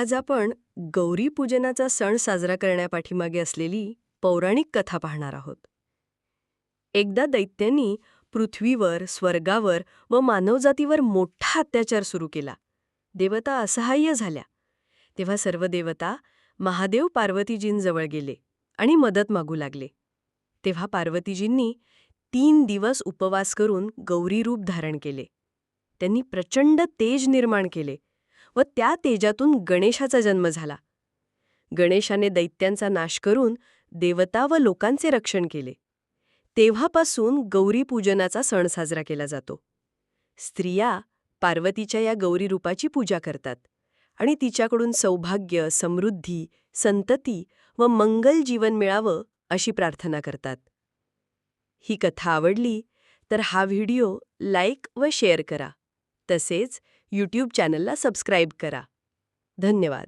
आज आपण गौरी पूजनाचा सण साजरा करण्यापाठीमागे असलेली पौराणिक कथा पाहणार आहोत. एकदा दैत्यांनी पृथ्वीवर स्वर्गावर व मानवजातीवर मोठा अत्याचार सुरू केला. देवता असहाय्य झाल्या. तेव्हा सर्व देवता महादेव पार्वतीजींजवळ गेले आणि मदत मागू लागले. तेव्हा पार्वतीजींनी तीन दिवस उपवास करून गौरी रूप धारण केले. त्यांनी प्रचंड तेज निर्माण केले. व त्या तेजातून गणेशाचा जन्म झाला. गणेशाने दैत्यांचा नाश करून देवता व लोकांचे रक्षण केले. तेव्हापासून गौरी पूजनाचा सण साजरा केला जातो. स्त्रिया पार्वतीच्या या गौरी रूपाची पूजा करतात आणि तिच्याकडून सौभाग्य समृद्धी संतती व मंगल जीवन मिळावं अशी प्रार्थना करतात. ही कथा आवडली तर हा व्हिडिओ लाईक व शेअर करा. तसेच यूट्यूब चॅनलला सबस्क्राईब करा. धन्यवाद.